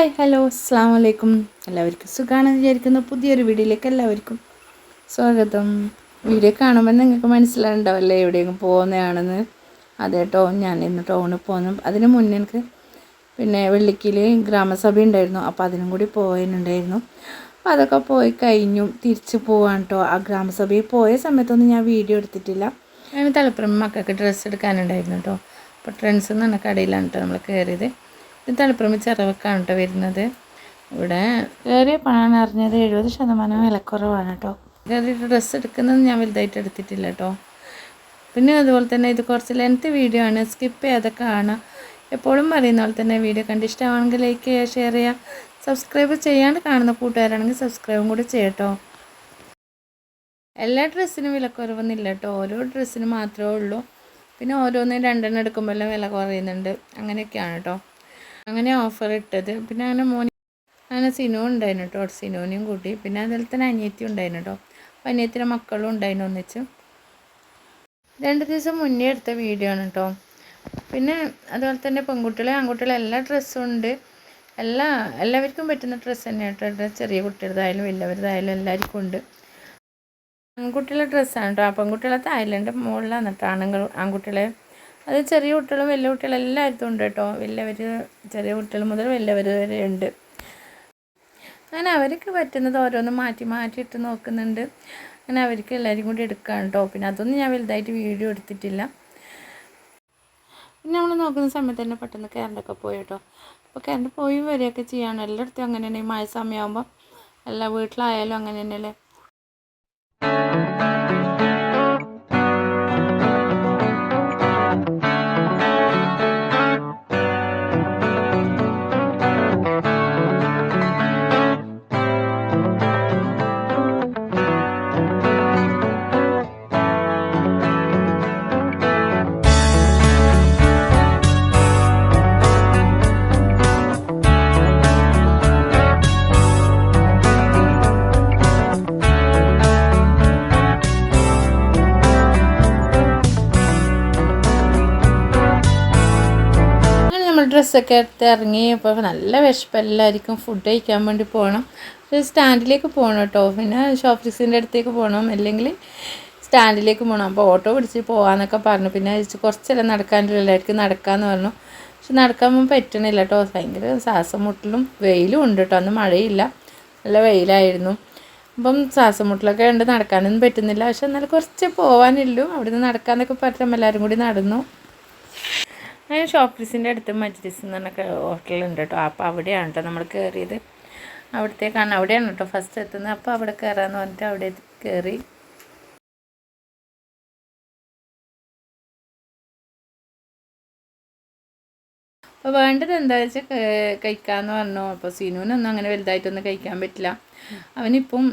Hi hello അസ്സാം വലൈക്കും എല്ലാവർക്കും സുഖമാണെന്ന് വിചാരിക്കുന്ന. പുതിയൊരു വീഡിയോയിലേക്ക് എല്ലാവർക്കും സ്വാഗതം. വീഡിയോ കാണുമ്പോൾ നിങ്ങൾക്ക് മനസ്സിലാവുണ്ടാവല്ലേ എവിടെയെങ്കിലും പോകുന്നതാണെന്ന്. അതെ അതേട്ടോ ഞാൻ ഇന്ന് ടൗണിൽ പോകുന്നു. അതിന് മുന്നേ എനിക്ക് പിന്നെ വെള്ളിക്കിൽ ഗ്രാമസഭ ഉണ്ടായിരുന്നു അപ്പോൾ അതിനും കൂടി പോകാനുണ്ടായിരുന്നു. അപ്പോൾ അതൊക്കെ പോയി കഴിഞ്ഞു. തിരിച്ച് പോവാണ് കേട്ടോ ആ ഗ്രാമസഭയിൽ പോയ സമയത്തൊന്നും ഞാൻ വീഡിയോ എടുത്തിട്ടില്ല. ഞാൻ തലപ്പുറം മക്കൾക്ക് ഡ്രസ്സ് എടുക്കാനുണ്ടായിരുന്നു കേട്ടോ അപ്പോൾ ട്രെൻഡ്സ് എന്ന് പറഞ്ഞ കടയിലാണ് കേട്ടോ നമ്മൾ കയറിയത് ഇത് ചിറവക്കാണ് കേട്ടോ വരുന്നത്. ഇവിടെ കയറിയ പണം അറിഞ്ഞത് എഴുപത് ശതമാനം വിലക്കുറവാണ് കേട്ടോ കയറിയിട്ട് ഡ്രസ്സ് എടുക്കുന്നത് ഞാൻ വലുതായിട്ട് എടുത്തിട്ടില്ല കേട്ടോ പിന്നെ അതുപോലെ തന്നെ ഇത് കുറച്ച് ലെങ്ത് വീഡിയോ ആണ്. സ്കിപ്പ് ചെയ്യാതെ കാണാം. എപ്പോഴും പറയുന്ന പോലെ തന്നെ വീഡിയോ കണ്ട് ഇഷ്ടമാണെങ്കിൽ ലൈക്ക് ചെയ്യുക ഷെയർ ചെയ്യുക സബ്സ്ക്രൈബ് ചെയ്യാണ്ട് കാണുന്ന കൂട്ടുകാരാണെങ്കിൽ സബ്സ്ക്രൈബും കൂടി ചെയ്യട്ടോ എല്ലാ ഡ്രസ്സിനും വിലക്കുറവൊന്നുമില്ല കേട്ടോ ഓരോ ഡ്രസ്സിന് മാത്രമേ ഉള്ളൂ. പിന്നെ ഓരോന്നും രണ്ടെണ്ണം എടുക്കുമ്പോഴെല്ലാം വില കുറയുന്നുണ്ട്. അങ്ങനെയൊക്കെയാണ് കേട്ടോ അങ്ങനെ ഓഫർ ഇട്ടത്. പിന്നെ അങ്ങനെ മോനി അങ്ങനെ സിനോ ഉണ്ടായിരുന്നു കേട്ടോ സിനോനെയും കൂട്ടി. പിന്നെ അതിൽ തന്നെ അനിയത്തി ഉണ്ടായിരുന്നു കേട്ടോ അപ്പം അനിയത്തിന്റെ മക്കളും ഉണ്ടായിരുന്നു ഒന്നിച്ച്. രണ്ട് ദിവസം മുന്നേ എടുത്ത വീഡിയോ ആണ് കേട്ടോ പിന്നെ അതുപോലെ തന്നെ പെൺകുട്ടികളെ ആൺകുട്ടികളെ എല്ലാ ഡ്രസ്സും ഉണ്ട്. എല്ലാ എല്ലാവർക്കും പറ്റുന്ന ഡ്രസ്സ് തന്നെയാണ് കേട്ടോ ചെറിയ കുട്ടികളുടേതായാലും വലിയവരുതായാലും എല്ലാവർക്കും ഉണ്ട്. ആൺകുട്ടികളുടെ ഡ്രസ്സാണ് കേട്ടോ ആ പെൺകുട്ടികളെ തായ്ലന്റെ മുകളിലാണ് കേട്ടോ ആണുങ്ങൾ ആൺകുട്ടികളെ അത് ചെറിയ കുട്ടികളും വലിയ കുട്ടികളും എല്ലായിടത്തും ഉണ്ട് കേട്ടോ. വലിയവർ ചെറിയ കുട്ടികൾ മുതൽ വലിയവർ വരെ ഉണ്ട്. അങ്ങനെ അവർക്ക് പറ്റുന്നത് ഓരോന്ന് മാറ്റി മാറ്റി ഇട്ട് നോക്കുന്നുണ്ട്. അങ്ങനെ അവർക്ക് എല്ലാവരും കൂടി എടുക്കുകയാണ് കേട്ടോ. പിന്നെ അതൊന്നും ഞാൻ വലുതായിട്ട് വീഡിയോ എടുത്തിട്ടില്ല. പിന്നെ നമ്മൾ നോക്കുന്ന സമയത്ത് തന്നെ പെട്ടെന്ന് കറണ്ടൊക്കെ പോയി കേട്ടോ. അപ്പോൾ കറണ്ട് പോയി വരികയൊക്കെ ചെയ്യാണ്. എല്ലായിടത്തും അങ്ങനെ തന്നെ ഈ മഴ സമയമാകുമ്പോൾ എല്ലാ വീട്ടിലായാലും അങ്ങനെ തന്നെയല്ലേ ഡ്രസ്സൊക്കെ എടുത്ത് ഇറങ്ങി അപ്പോൾ നല്ല വിശപ്പ് എല്ലാവർക്കും ഫുഡ് കഴിക്കാൻ വേണ്ടി പോകണം സ്റ്റാൻഡിലേക്ക് പോകണം കേട്ടോ പിന്നെ ഷോപ്പീസിന്റെ അടുത്തേക്ക് പോകണം അല്ലെങ്കിൽ സ്റ്റാൻഡിലേക്ക് പോകണം അപ്പോൾ ഓട്ടോ പിടിച്ച് പോകാമെന്നൊക്കെ പറഞ്ഞു. പിന്നെ കുറച്ചെല്ലാം നടക്കാനുള്ള. എല്ലാവർക്കും നടക്കാമെന്ന് പറഞ്ഞു. പക്ഷെ നടക്കാൻ പറ്റണില്ല കേട്ടോ ഭയങ്കര ശ്വാസം മുട്ടലും വെയിലും ഉണ്ട് കേട്ടോ അന്ന് മഴയില്ല. നല്ല വെയിലായിരുന്നു. അപ്പം ശ്വാസം മുട്ടലൊക്കെ ഉണ്ട് നടക്കാനൊന്നും പറ്റുന്നില്ല. പക്ഷെ എന്നാലും കുറച്ച് പോകാനുള്ളൂ അവിടെ നിന്ന് നടക്കാമെന്നൊക്കെ പറഞ്ഞാൽ എല്ലാവരും കൂടി നടന്നു. അങ്ങനെ ഷോപ്പീസിന്റെ അടുത്ത് മജ്ലിസ് എന്ന് പറഞ്ഞ ഹോട്ടലുണ്ട് കേട്ടോ അപ്പോൾ അവിടെയാണ് കേട്ടോ നമ്മൾ കയറിയത് അവിടത്തേക്കാണ്. അവിടെയാണ് കേട്ടോ ഫസ്റ്റ് എത്തുന്നത്. അപ്പോൾ അവിടെ കയറാമെന്ന് പറഞ്ഞിട്ട് അവിടെ കയറി അപ്പോൾ വേണ്ടത് എന്താ വെച്ചാൽ കഴിക്കാമെന്ന് പറഞ്ഞു. അപ്പോൾ സിനുവിനൊന്നും അങ്ങനെ വലുതായിട്ടൊന്നും കഴിക്കാൻ പറ്റില്ല. അവനിപ്പം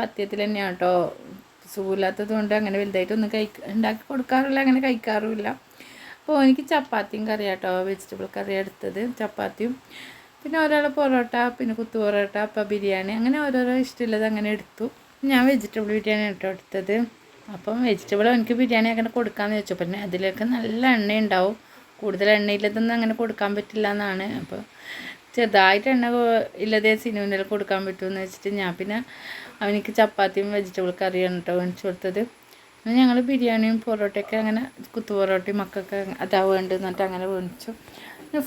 പത്യത്തിൽ തന്നെയാണ് കേട്ടോ സുഖമില്ലാത്തത് കൊണ്ട് അങ്ങനെ വലുതായിട്ടൊന്നും കഴിക്കാൻ ഉണ്ടാക്കി കൊടുക്കാറില്ല അങ്ങനെ കഴിക്കാറുമില്ല. അപ്പോൾ എനിക്ക് ചപ്പാത്തിയും കറി കേട്ടോ വെജിറ്റബിൾ കറി എടുത്തത് ചപ്പാത്തിയും. പിന്നെ ഒരാൾ പൊറോട്ട പിന്നെ കുത്തു പൊറോട്ട അപ്പം ബിരിയാണി അങ്ങനെ ഓരോരോ ഇഷ്ടമുള്ളത് അങ്ങനെ എടുത്തു. ഞാൻ വെജിറ്റബിൾ ബിരിയാണി കേട്ടോ എടുത്തത്. അപ്പം വെജിറ്റബിൾ എനിക്ക് ബിരിയാണി അങ്ങനെ കൊടുക്കാമെന്ന് വെച്ചു പിന്നെ അതിലേക്ക് നല്ല എണ്ണ ഉണ്ടാവും കൂടുതൽ എണ്ണയില്ലതൊന്നും അങ്ങനെ കൊടുക്കാൻ പറ്റില്ല എന്നാണ് അപ്പോൾ ചെറുതായിട്ട് എണ്ണ ഇല്ലാതെ സിനിമയിൽ കൊടുക്കാൻ പറ്റുമെന്ന് വെച്ചിട്ട് ഞാൻ പിന്നെ അവനിക്ക് ചപ്പാത്തിയും വെജിറ്റബിൾ കറിയാണ് കേട്ടോ മേടിച്ചു കൊടുത്തത്. ഞങ്ങൾ ബിരിയാണിയും പൊറോട്ടയൊക്കെ അങ്ങനെ കുത്തു പൊറോട്ടയും മക്കൾക്ക് അതാ വേണ്ടത് എന്നിട്ട് അങ്ങനെ മേടിച്ചു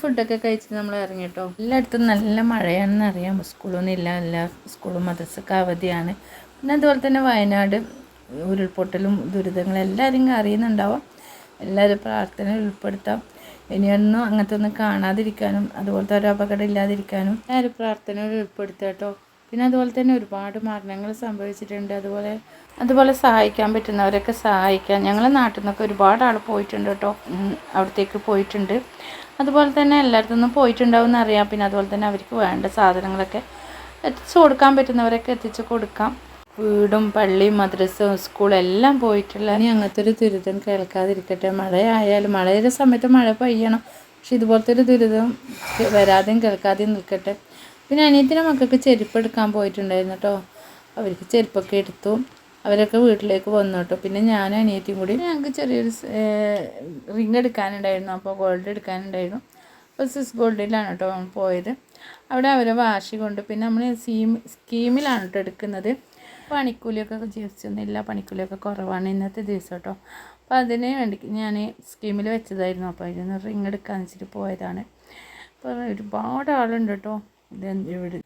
ഫുഡൊക്കെ കഴിച്ച് നമ്മൾ ഇറങ്ങി കേട്ടോ എല്ലായിടത്തും നല്ല മഴയാണെന്ന് അറിയാം. സ്കൂളൊന്നും ഇല്ല എല്ലാ സ്കൂളും മദ്രസൊക്കെ അവധിയാണ്. പിന്നെ അതുപോലെ തന്നെ വയനാട് ഉരുൾപൊട്ടലും ദുരിതങ്ങളും എല്ലാവരും അറിയുന്നുണ്ടാവാം. എല്ലാവരും പ്രാർത്ഥനയിൽ ഉൾപ്പെടുത്താം. ഇനിയൊന്നും അങ്ങനത്തെ ഒന്നും കാണാതിരിക്കാനും അതുപോലത്തെ ഒരു അപകടം ഇല്ലാതിരിക്കാനും എല്ലാവരും പ്രാർത്ഥനയിൽ ഉൾപ്പെടുത്തുക കേട്ടോ. പിന്നെ അതുപോലെ തന്നെ ഒരുപാട് മരണങ്ങൾ സംഭവിച്ചിട്ടുണ്ട്. അതുപോലെ അതുപോലെ സഹായിക്കാൻ പറ്റുന്നവരൊക്കെ സഹായിക്കാം. ഞങ്ങളെ നാട്ടിൽ നിന്നൊക്കെ ഒരുപാട് ആൾ പോയിട്ടുണ്ട് കേട്ടോ. അവിടത്തേക്ക് പോയിട്ടുണ്ട്. അതുപോലെ തന്നെ എല്ലായിടത്തു നിന്നും പോയിട്ടുണ്ടാവും എന്നറിയാം. പിന്നെ അതുപോലെ തന്നെ അവർക്ക് വേണ്ട സാധനങ്ങളൊക്കെ എത്തിച്ചു കൊടുക്കാൻ പറ്റുന്നവരൊക്കെ എത്തിച്ചു കൊടുക്കാം. വീടും പള്ളിയും മദ്രസയും സ്കൂളും എല്ലാം പോയിട്ടുള്ള ഇനി അങ്ങനത്തെ ഒരു ദുരിതം കേൾക്കാതിരിക്കട്ടെ. മഴയായാലും മഴയുടെ സമയത്ത് മഴ പെയ്യണം. പക്ഷെ ഇതുപോലത്തെ ഒരു ദുരിതം വരാതെയും കേൾക്കാതെയും നിൽക്കട്ടെ. പിന്നെ അനിയത്തിന്റെ മക്കൾക്ക് ചെരുപ്പ് എടുക്കാൻ പോയിട്ടുണ്ടായിരുന്നു കേട്ടോ അവർക്ക് ചെരുപ്പൊക്കെ എടുത്തു. അവരൊക്കെ വീട്ടിലേക്ക് വന്നു കേട്ടോ പിന്നെ ഞാനും അനിയത്തിയും കൂടി ഞങ്ങൾക്ക് ചെറിയൊരു റിങ് എടുക്കാനുണ്ടായിരുന്നു. അപ്പോൾ ഗോൾഡ് എടുക്കാനുണ്ടായിരുന്നു. അപ്പോൾ സിസ് ഗോൾഡിലാണ് കേട്ടോ പോയത്. അവിടെ അവരെ വാശി കൊണ്ട് പിന്നെ നമ്മൾ സീം സ്കീമിലാണ് കേട്ടോ എടുക്കുന്നത്. പണിക്കൂലിയൊക്കെ ജീവിച്ചൊന്നുമില്ല. പണിക്കൂലിയൊക്കെ കുറവാണ് ഇന്നത്തെ ദിവസം കേട്ടോ അപ്പോൾ അതിന് വേണ്ടി ഞാൻ സ്കീമിൽ വെച്ചതായിരുന്നു. അപ്പോൾ ഇതിന് റിങ് എടുക്കാന്ന് വെച്ചിട്ട് പോയതാണ്. അപ്പോൾ ഒരുപാട് ആളുണ്ട് കേട്ടോ ഇത് ഇവിടെ.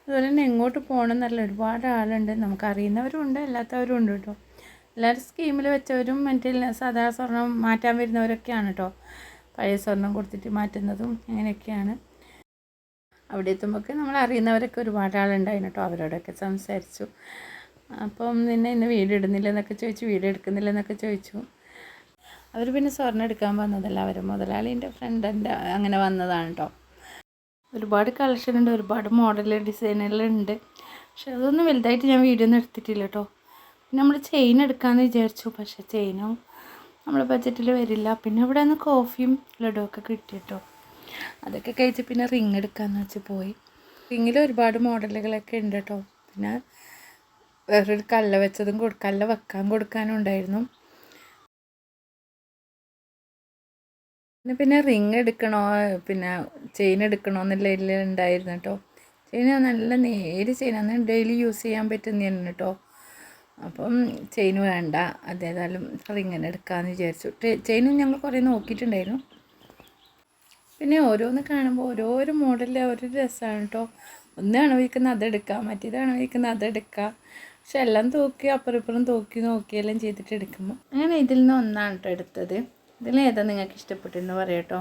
അതുപോലെ തന്നെ എങ്ങോട്ട് പോകണം എന്നല്ല ഒരുപാട് ആളുണ്ട്. നമുക്ക് അറിയുന്നവരും ഉണ്ട് അല്ലാത്തവരും ഉണ്ട് കേട്ടോ. എല്ലാവരും സ്കീമിൽ വെച്ചവരും മറ്റേ സാധാ സ്വർണം മാറ്റാൻ വരുന്നവരൊക്കെയാണ് കേട്ടോ. പഴയ സ്വർണം കൊടുത്തിട്ട് മാറ്റുന്നതും അങ്ങനെയൊക്കെയാണ് അവിടെ എത്തുമ്പോഴൊക്കെ നമ്മൾ അറിയുന്നവരൊക്കെ ഒരുപാട് ആളുണ്ടായിരുന്നു കേട്ടോ അവരോടൊക്കെ സംസാരിച്ചു. അപ്പം നിന്നെ ഇന്ന് വീട് ഇടുന്നില്ല എന്നൊക്കെ ചോദിച്ചു വീട് എടുക്കുന്നില്ല എന്നൊക്കെ ചോദിച്ചു. അവർ പിന്നെ സ്വർണം എടുക്കാൻ വന്നതല്ല അവർ മുതലാളിന്റെ ഫ്രണ്ടിന്റെ അങ്ങനെ വന്നതാണ് കേട്ടോ. ഒരുപാട് കളക്ഷൻ ഉണ്ട് ഒരുപാട് മോഡൽ ഡിസൈനുകളുണ്ട് പക്ഷെ അതൊന്നും വലുതായിട്ട് ഞാൻ വീഡിയോ ഒന്നും എടുത്തിട്ടില്ല കേട്ടോ പിന്നെ നമ്മൾ ചെയിൻ എടുക്കാമെന്ന് വിചാരിച്ചു പക്ഷേ ചെയിനും നമ്മളെ ബഡ്ജറ്റിൽ വരില്ല. പിന്നെ ഇവിടെ നിന്ന് കോഫിയും ലഡുവും ഒക്കെ കിട്ടി കേട്ടോ അതൊക്കെ കഴിച്ച് പിന്നെ റിങ് എടുക്കാമെന്ന് വെച്ച് പോയി. റിങ്ങിൽ ഒരുപാട് മോഡലുകളൊക്കെ ഉണ്ട് കേട്ടോ പിന്നെ വേറൊരു കല്ല വെച്ചതും കല്ല വെക്കാൻ കൊടുക്കാനും ഉണ്ടായിരുന്നു. പിന്നെ റിങ് എടുക്കണോ? പിന്നെ ചെയിൻ എടുക്കണോ എന്നുള്ള ഉണ്ടായിരുന്നു കേട്ടോ ചെയിൻ നല്ല നേര് ചെയിൻ അന്ന് ഡെയിലി യൂസ് ചെയ്യാൻ പറ്റുന്നതാണ് കേട്ടോ അപ്പം ചെയിൻ വേണ്ട അതേതായാലും റിങ്ങിന് എടുക്കാമെന്ന് വിചാരിച്ചു. ചെയിനും ഞങ്ങൾ കുറേ നോക്കിയിട്ടുണ്ടായിരുന്നു. പിന്നെ ഓരോന്ന് കാണുമ്പോൾ ഓരോരോ മോഡലിൽ ഓരോ രസമാണ് കേട്ടോ ഒന്നാണ് വയ്ക്കുന്നത് അതെടുക്കാം മറ്റേതാണ് വയ്ക്കുന്നത് അതെടുക്കാം പക്ഷെ എല്ലാം തൂക്കി അപ്പുറം ഇപ്പുറം തൂക്കി നോക്കിയെല്ലാം ചെയ്തിട്ട് എടുക്കുമ്പോൾ അങ്ങനെ ഇതിൽ നിന്ന് ഒന്നാണ് കേട്ടോ എടുത്തത്. ഇതിൽ ഏതാ നിങ്ങൾക്ക് ഇഷ്ടപ്പെട്ടെന്ന് പറയട്ടോ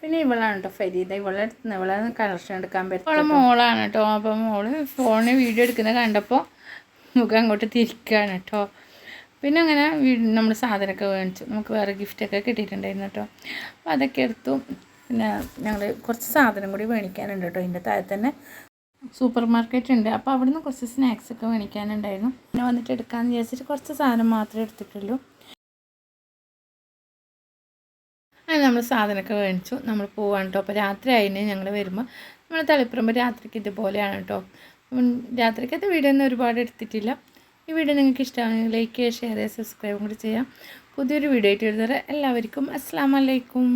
പിന്നെ ഇവളാണ് കേട്ടോ ഫരീദ. ഇവളെ അടുത്ത് ഇവളെ കളക്ഷൻ എടുക്കാൻ പറ്റും അവളെ മോളാണ് കേട്ടോ. അപ്പോൾ മോൾ ഫോണിൽ വീഡിയോ എടുക്കുന്നത് കണ്ടപ്പോൾ മുഖം അങ്ങോട്ട് തിരിക്കുകയാണ് കേട്ടോ. പിന്നെ അങ്ങനെ നമ്മൾ സാധനമൊക്കെ മേടിച്ചു. നമുക്ക് വേറെ ഗിഫ്റ്റൊക്കെ കിട്ടിയിട്ടുണ്ടായിരുന്നു കേട്ടോ. അപ്പോൾ അതൊക്കെ എടുത്തു. പിന്നെ ഞങ്ങൾ കുറച്ച് സാധനം കൂടി മേടിക്കാനുണ്ട് കേട്ടോ. ഇതിന്റെ താഴെ തന്നെ സൂപ്പർ മാർക്കറ്റ് ഉണ്ട് അപ്പോൾ അവിടെ നിന്ന് കുറച്ച് സ്നാക്സ് ഒക്കെ മേടിക്കാനുണ്ടായിരുന്നു. പിന്നെ വന്നിട്ട് എടുക്കാമെന്ന് വിചാരിച്ചിട്ട് കുറച്ച് സാധനം മാത്രമേ എടുത്തിട്ടുള്ളൂ. അങ്ങനെ നമ്മൾ സാധനമൊക്കെ മേടിച്ചു. നമ്മൾ പോവാണ് കേട്ടോ അപ്പോൾ രാത്രി ആയിന് ഞങ്ങൾ വരുമ്പോൾ നമ്മൾ തളിപ്പറമ്പ് രാത്രിക്ക് ഇതുപോലെയാണ് കേട്ടോ രാത്രിക്കത്തെ വീഡിയോ ഒന്നും ഒരുപാട് എടുത്തിട്ടില്ല. ഈ വീഡിയോ നിങ്ങൾക്ക് ഇഷ്ടമാണെങ്കിൽ ലൈക്ക് ചെയ്യുക ഷെയർ ചെയ്യുക സബ്സ്ക്രൈബും കൂടി ചെയ്യാം. പുതിയൊരു വീഡിയോ ആയിട്ട് എഴുതാറ് എല്ലാവർക്കും അസ്സാം വലൈക്കും